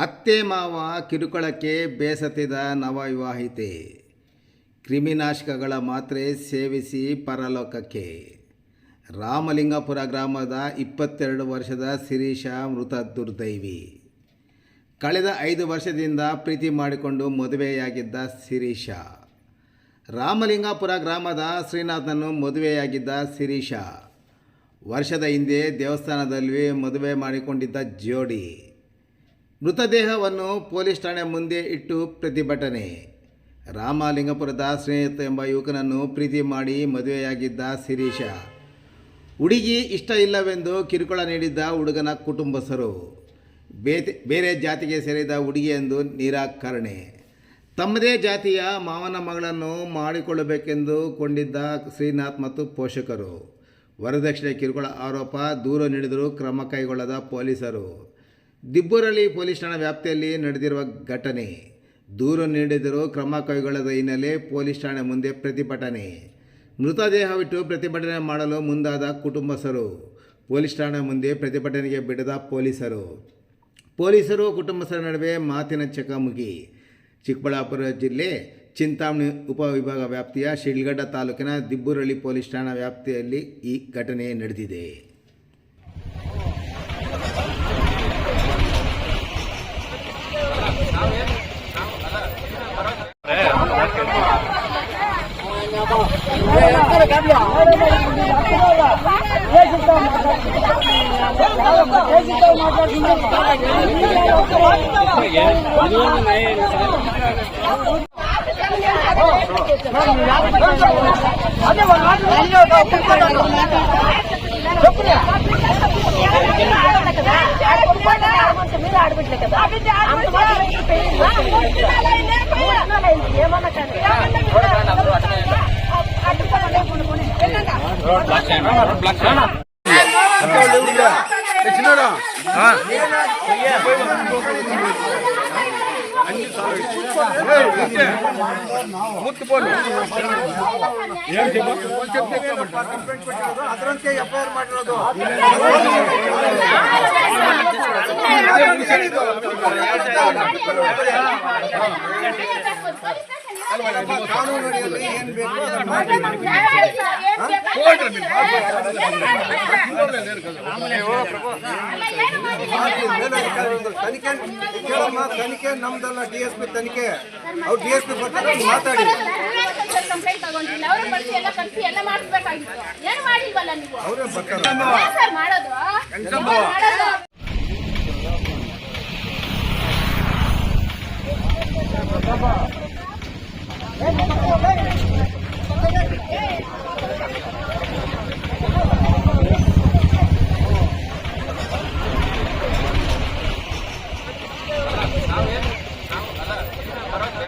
ಅತ್ತೆ ಮಾವ ಕಿರುಕುಳಕ್ಕೆ ಬೇಸತ್ತಿದ ನವವಿವಾಹಿತೆ. ಕ್ರಿಮಿನಾಶಕಗಳ ಮಾತ್ರೆ ಸೇವಿಸಿ ಪರಲೋಕಕ್ಕೆ. ರಾಮಲಿಂಗಪುರ ಗ್ರಾಮದ ಇಪ್ಪತ್ತೆರಡು ವರ್ಷದ ಶಿರೀಷ ಮೃತ ದುರ್ದೈವಿ. ಕಳೆದ ಐದು ವರ್ಷದಿಂದ ಪ್ರೀತಿ ಮಾಡಿಕೊಂಡು ಮದುವೆಯಾಗಿದ್ದ ಶಿರೀಷ. ರಾಮಲಿಂಗಾಪುರ ಗ್ರಾಮದ ಶ್ರೀನಾಥನನ್ನು ಮದುವೆಯಾಗಿದ್ದ ಶಿರೀಷ. ವರ್ಷದ ಹಿಂದೆ ದೇವಸ್ಥಾನದಲ್ಲಿ ಮದುವೆ ಮಾಡಿಕೊಂಡಿದ್ದ ಜೋಡಿ. ಮೃತದೇಹವನ್ನು ಪೊಲೀಸ್ ಠಾಣೆ ಮುಂದೆ ಇಟ್ಟು ಪ್ರತಿಭಟನೆ. ರಾಮಲಿಂಗಪುರದ ಸ್ನೇಹಿತ ಎಂಬ ಯುವಕನನ್ನು ಪ್ರೀತಿ ಮಾಡಿ ಮದುವೆಯಾಗಿದ್ದ ಶಿರೀಶ ಹುಡುಗಿ ಇಷ್ಟ ಇಲ್ಲವೆಂದು ಕಿರುಕುಳ ನೀಡಿದ್ದ ಹುಡುಗನ ಕುಟುಂಬಸ್ಥರು. ಬೇತೆ, ಬೇರೆ ಜಾತಿಗೆ ಸೇರಿದ ಹುಡುಗಿ ಎಂದು ನಿರಾಕರಣೆ. ತಮ್ಮದೇ ಜಾತಿಯ ಮಾವನ ಮಗಳನ್ನು ಮಾಡಿಕೊಳ್ಳಬೇಕೆಂದು ಕೊಂಡಿದ್ದ ಶ್ರೀನಾಥ್ ಮತ್ತು ಪೋಷಕರು. ವರದಕ್ಷಿಣೆ ಕಿರುಕುಳ ಆರೋಪ, ದೂರು ನೀಡಿದರೂ ಕ್ರಮ ಕೈಗೊಳ್ಳದ ಪೊಲೀಸರು. ದಿಬ್ಬೂರಳ್ಳಿ ಪೊಲೀಸ್ ಠಾಣಾ ವ್ಯಾಪ್ತಿಯಲ್ಲಿ ನಡೆದಿರುವ ಘಟನೆ. ದೂರು ನೀಡಿದರೂ ಕ್ರಮ ಕೈಗೊಳ್ಳದ ಹಿನ್ನೆಲೆ ಪೊಲೀಸ್ ಠಾಣೆ ಮುಂದೆ ಪ್ರತಿಭಟನೆ. ಮೃತದೇಹವಿಟ್ಟು ಪ್ರತಿಭಟನೆ ಮಾಡಲು ಮುಂದಾದ ಕುಟುಂಬಸ್ಥರು. ಪೊಲೀಸ್ ಠಾಣೆ ಮುಂದೆ ಪ್ರತಿಭಟನೆಗೆ ಬಿಡದ ಪೊಲೀಸರು. ಪೊಲೀಸರು ಕುಟುಂಬಸ್ಥರ ನಡುವೆ ಮಾತಿನ ಚಕಮುಗಿ ಚಿಕ್ಕಬಳ್ಳಾಪುರ ಜಿಲ್ಲೆ ಚಿಂತಾಮಣಿ ಉಪವಿಭಾಗ ವ್ಯಾಪ್ತಿಯ ಶಿಡ್ಲಘಟ್ಟ ತಾಲೂಕಿನ ದಿಬ್ಬೂರಳ್ಳಿ ಪೊಲೀಸ್ ಠಾಣಾ ವ್ಯಾಪ್ತಿಯಲ್ಲಿ ಈ ಘಟನೆ ನಡೆದಿದೆ. అదే ఏమన్నా ಮುತ್ತು ಬೋಲು ಅದರಂತೆ ಎಫ್ ಐ ಆರ್ ಮಾಡಿರೋದು ಕಾನೂನಿನಲ್ಲಿ ಏನ್ ಬೇಕು ತನಿಖೆ ಕೇಳಮ್ಮ ತನಿಖೆ ನಮ್ದಲ್ಲ ಡಿ ಎಸ್ ಪಿ ತನಿಖೆ ಅವ್ರು ಡಿ ಎಸ್ ಪಿ ಬರ್ತಾರೆ. ಅವ್ರು ಮಾತಾಡಿ ಕಂಪ್ಲೇಂಟ್ ತಗೊಂಡಿಲ್ಲ ಅವರು ಬರ್ಸಿ ಎಲ್ಲ ಕರ್ಸಿ ಎಲ್ಲ ಮಾಡಿಸ್ಬೇಕಾಗಿತ್ತು ಏನು ಮಾಡಿಲ್ವಲ್ಲ ನೀವು ಅವರೇ ಬರ್ತಾರೆ ಮಾಡೋದು?